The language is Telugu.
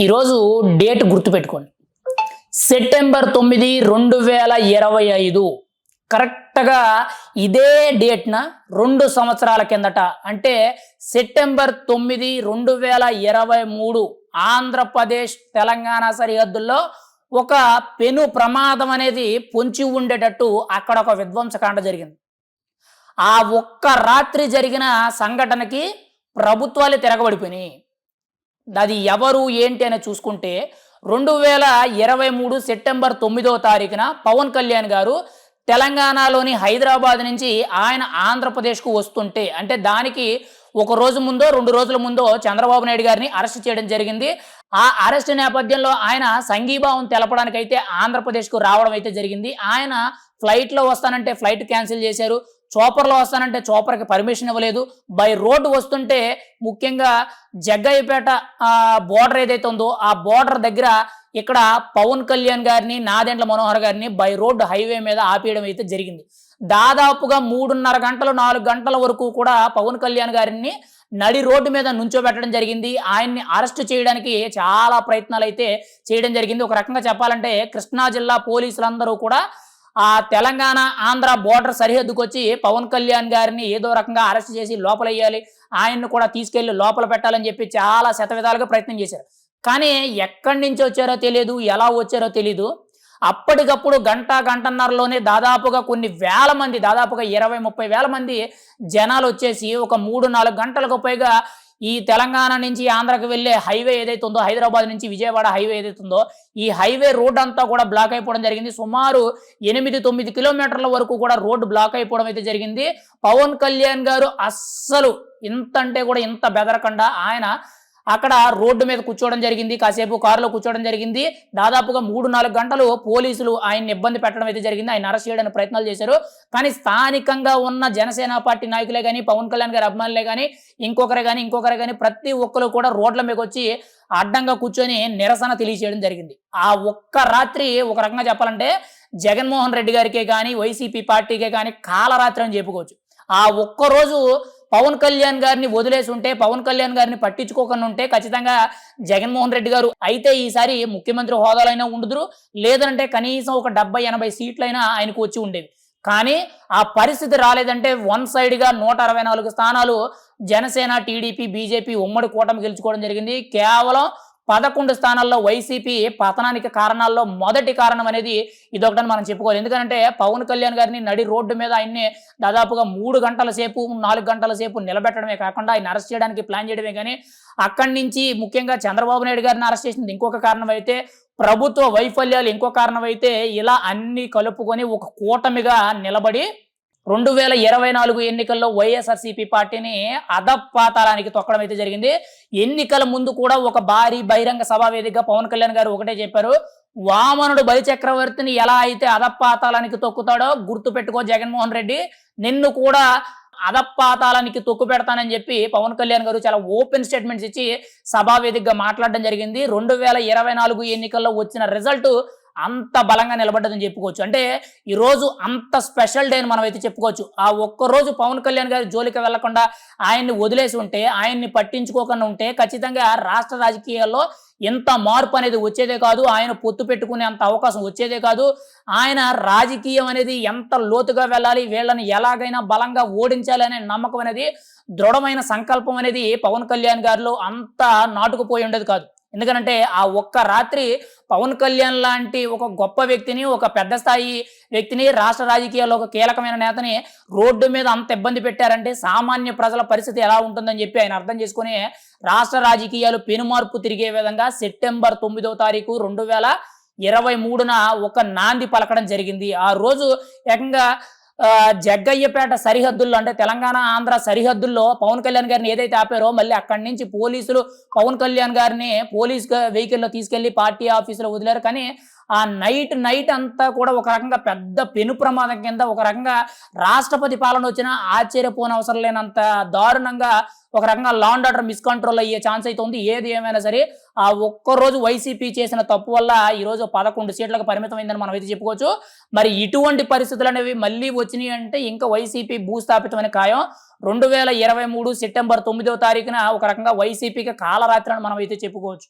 ఈరోజు డేట్ గుర్తుపెట్టుకోండి. సెప్టెంబర్ తొమ్మిది రెండు వేల ఇరవై ఐదు. కరెక్ట్గా ఇదే డేట్న రెండు సంవత్సరాల కిందట అంటే సెప్టెంబర్ తొమ్మిది రెండు వేల ఇరవై మూడు ఆంధ్రప్రదేశ్ తెలంగాణ సరిహద్దుల్లో ఒక పెను ప్రమాదం అనేది పొంచి ఉండేటట్టు అక్కడ ఒక విధ్వంసకాండ జరిగింది. ఆ ఒక్క రాత్రి జరిగిన సంఘటనకి ప్రభుత్వాలు తిరగబడిపోయినాయి. అది ఎవరు ఏంటి అని చూసుకుంటే రెండు వేల ఇరవై మూడు సెప్టెంబర్ తొమ్మిదో తారీఖున పవన్ కళ్యాణ్ గారు తెలంగాణలోని హైదరాబాద్ నుంచి ఆయన ఆంధ్రప్రదేశ్కు వస్తుంటే అంటే దానికి ఒక రోజు ముందో రెండు రోజుల ముందో చంద్రబాబు నాయుడు గారిని అరెస్ట్ చేయడం జరిగింది. ఆ అరెస్ట్ నేపథ్యంలో ఆయన సంఘీభావం తెలపడానికి అయితే ఆంధ్రప్రదేశ్కు రావడం అయితే జరిగింది. ఆయన ఫ్లైట్లో వస్తానంటే ఫ్లైట్ క్యాన్సిల్ చేశారు. చోపర్లో వస్తానంటే చోపర్కి పర్మిషన్ ఇవ్వలేదు. బై రోడ్డు వస్తుంటే ముఖ్యంగా జగ్గయ్యపేట బోర్డర్ ఏదైతే ఉందో ఆ బోర్డర్ దగ్గర ఇక్కడ పవన్ కళ్యాణ్ గారిని నాదెండ్ల మనోహర్ గారిని బై రోడ్ హైవే మీద ఆపేయడం అయితే జరిగింది. దాదాపుగా మూడున్నర గంటలు నాలుగు గంటల వరకు కూడా పవన్ కళ్యాణ్ గారిని నడి రోడ్డు మీద నుంచోబెట్టడం జరిగింది. ఆయన్ని అరెస్ట్ చేయడానికి చాలా ప్రయత్నాలు అయితే చేయడం జరిగింది. ఒక రకంగా చెప్పాలంటే కృష్ణా జిల్లా పోలీసులందరూ కూడా ఆ తెలంగాణ ఆంధ్ర బోర్డర్ సరిహద్దుకు వచ్చి పవన్ కళ్యాణ్ గారిని ఏదో రకంగా అరెస్ట్ చేసి లోపలయ్యాలి. ఆయన్ని కూడా తీసుకెళ్ళి లోపల పెట్టాలని చెప్పి చాలా శతవిధాలుగా ప్రయత్నం చేశారు. కానీ ఎక్కడి నుంచి వచ్చారో తెలియదు ఎలా వచ్చారో తెలియదు అప్పటికప్పుడు గంట గంటన్నరలోనే దాదాపుగా కొన్ని వేల మంది దాదాపుగా ఇరవై ముప్పై వేల మంది జనాలు వచ్చేసి ఒక మూడు నాలుగు గంటలకు పైగా ఈ తెలంగాణ నుంచి ఆంధ్రకు వెళ్ళే హైవే ఏదైతే ఉందో హైదరాబాద్ నుంచి విజయవాడ హైవే ఏదైతే ఉందో ఈ హైవే రోడ్ అంతా కూడా బ్లాక్ అయిపోవడం జరిగింది. సుమారు ఎనిమిది తొమ్మిది కిలోమీటర్ల వరకు కూడా రోడ్డు బ్లాక్ అయిపోవడం అయితే జరిగింది. పవన్ కళ్యాణ్ గారు అస్సలు ఇంత అంటే కూడా ఇంత బెదరకుండా ఆయన అక్కడ రోడ్డు మీద కూర్చోవడం జరిగింది. కాసేపు కారులో కూర్చోవడం జరిగింది. దాదాపుగా మూడు నాలుగు గంటలు పోలీసులు ఆయన్ని ఇబ్బంది పెట్టడం అయితే జరిగింది. ఆయన అరెస్ట్ చేయడానికి ప్రయత్నాలు చేశారు. కానీ స్థానికంగా ఉన్న జనసేన పార్టీ నాయకులే కానీ పవన్ కళ్యాణ్ గారి అభిమానులే కానీ ఇంకొకరే కానీ ఇంకొకరే కానీ ప్రతి ఒక్కరు కూడా రోడ్ల మీద వచ్చి అడ్డంగా కూర్చొని నిరసన తెలియజేయడం జరిగింది. ఆ ఒక్క రాత్రి ఒక రకంగా చెప్పాలంటే జగన్మోహన్ రెడ్డి గారికే కానీ వైసీపీ పార్టీకే కానీ కాలరాత్రి అని చెప్పుకోవచ్చు. ఆ ఒక్కరోజు పవన్ కళ్యాణ్ గారిని వదిలేసి ఉంటే పవన్ కళ్యాణ్ గారిని పట్టించుకోకుండా ఉంటే ఖచ్చితంగా జగన్మోహన్ రెడ్డి గారు అయితే ఈసారి ముఖ్యమంత్రి హోదాలైనా ఉండదురు. లేదంటే కనీసం ఒక డెబ్బై ఎనభై సీట్లైనా ఆయనకు వచ్చి ఉండేవి. కానీ ఆ పరిస్థితి రాలేదంటే వన్ సైడ్గా నూట అరవై నాలుగు స్థానాలు జనసేన టీడీపీ బీజేపీ ఉమ్మడి కూటమి గెలుచుకోవడం జరిగింది. కేవలం పదకొండు స్థానాల్లో వైసీపీ పతనానికి కారణాల్లో మొదటి కారణం అనేది ఇదొకటని మనం చెప్పుకోవాలి. ఎందుకంటే పవన్ కళ్యాణ్ గారిని నడి రోడ్డు మీద ఆయన్ని దాదాపుగా మూడు గంటల సేపు నాలుగు గంటల సేపు నిలబెట్టడమే కాకుండా ఆయన అరెస్ట్ చేయడానికి ప్లాన్ చేయడమే కానీ అక్కడి నుంచి ముఖ్యంగా చంద్రబాబు నాయుడు గారిని అరెస్ట్ చేసింది ఇంకొక కారణం అయితే ప్రభుత్వ వైఫల్యాలు ఇంకో కారణం అయితే ఇలా అన్ని కలుపుకొని ఒక కూటమిగా నిలబడి రెండు వేల ఇరవై నాలుగు ఎన్నికల్లో వైఎస్ఆర్సీపీ పార్టీని అధపాతాలానికి తొక్కడం అయితే జరిగింది. ఎన్నికల ముందు కూడా ఒక భారీ బహిరంగ సభా వేదికగా పవన్ కళ్యాణ్ గారు ఒకటే చెప్పారు. వామనుడు బలి చక్రవర్తిని ఎలా అయితే అధపాతాలానికి తొక్కుతాడో గుర్తు పెట్టుకో జగన్మోహన్ రెడ్డి నిన్ను కూడా అధపాతాలానికి తొక్కు పెడతానని చెప్పి పవన్ కళ్యాణ్ గారు చాలా ఓపెన్ స్టేట్మెంట్స్ ఇచ్చి సభావేదికగా మాట్లాడడం జరిగింది. రెండు వేల ఇరవై నాలుగు ఎన్నికల్లో వచ్చిన రిజల్ట్ అంత బలంగా నిలబడ్డదని చెప్పుకోవచ్చు. అంటే ఈరోజు అంత స్పెషల్ డే అని మనం అయితే చెప్పుకోవచ్చు. ఆ ఒక్క రోజు పవన్ కళ్యాణ్ గారి జోలికి వెళ్ళకుండా ఆయన్ని వదిలేసి ఉంటే ఆయన్ని పట్టించుకోకుండా ఉంటే ఖచ్చితంగా రాష్ట్ర రాజకీయాల్లో ఎంత మార్పు అనేది వచ్చేదే కాదు. ఆయన పొత్తు పెట్టుకునే అంత అవకాశం వచ్చేదే కాదు. ఆయన రాజకీయం అనేది ఎంత లోతుగా వెళ్ళాలి వీళ్ళని ఎలాగైనా బలంగా ఓడించాలి అనే నమ్మకం అనేది దృఢమైన సంకల్పం అనేది పవన్ కళ్యాణ్ గారిలో అంత నాటుకుపోయి ఉండేది కాదు. ఎందుకంటే ఆ ఒక్క రాత్రి పవన్ కళ్యాణ్ లాంటి ఒక గొప్ప వ్యక్తిని ఒక పెద్ద స్థాయి వ్యక్తిని రాష్ట్ర రాజకీయాల్లో ఒక కీలకమైన నేతని రోడ్డు మీద అంత ఇబ్బంది పెట్టారంటే సామాన్య ప్రజల పరిస్థితి ఎలా ఉంటుందని చెప్పి ఆయన అర్థం చేసుకుని రాష్ట్ర రాజకీయాలు పెనుమార్పు తిరిగే విధంగా సెప్టెంబర్ తొమ్మిదో తారీఖు రెండు వేల ఇరవై మూడున ఒక నాంది పలకడం జరిగింది. ఆ రోజు ఏకంగా జగ్గయ్యపేట సరిహద్దుల్లో అంటే తెలంగాణ ఆంధ్ర సరిహద్దుల్లో పవన్ కళ్యాణ్ గారిని ఏదైతే ఆపారో మళ్ళీ అక్కడి నుంచి పోలీసులు పవన్ కళ్యాణ్ గారిని పోలీస్ వెహికల్లో తీసుకెళ్ళి పార్టీ ఆఫీసులో వదిలారు. కానీ ఆ నైట్ నైట్ అంతా కూడా ఒక రకంగా పెద్ద పెను ప్రమాదం కింద ఒక రకంగా రాష్ట్రపతి పాలన వచ్చినా ఆశ్చర్యపోన అవసరం లేనంత దారుణంగా ఒక రకంగా లాండ్ ఆర్డర్ మిస్కంట్రోల్ అయ్యే ఛాన్స్ అయితే ఉంది. ఏది ఏమైనా సరే ఆ ఒక్కరోజు వైసీపీ చేసిన తప్పు వల్ల ఈరోజు పదకొండు సీట్లకు పరిమితమైందని మనం అయితే చెప్పుకోవచ్చు. మరి ఇటువంటి పరిస్థితులు అనేవి మళ్ళీ వచ్చినాయి అంటే ఇంకా వైసీపీ భూస్థాపితమైన ఖాయం. రెండు వేల ఇరవై మూడు సెప్టెంబర్ తొమ్మిదో తారీఖున ఒక రకంగా వైసీపీకి కాలరాత్రి అని మనం అయితే చెప్పుకోవచ్చు.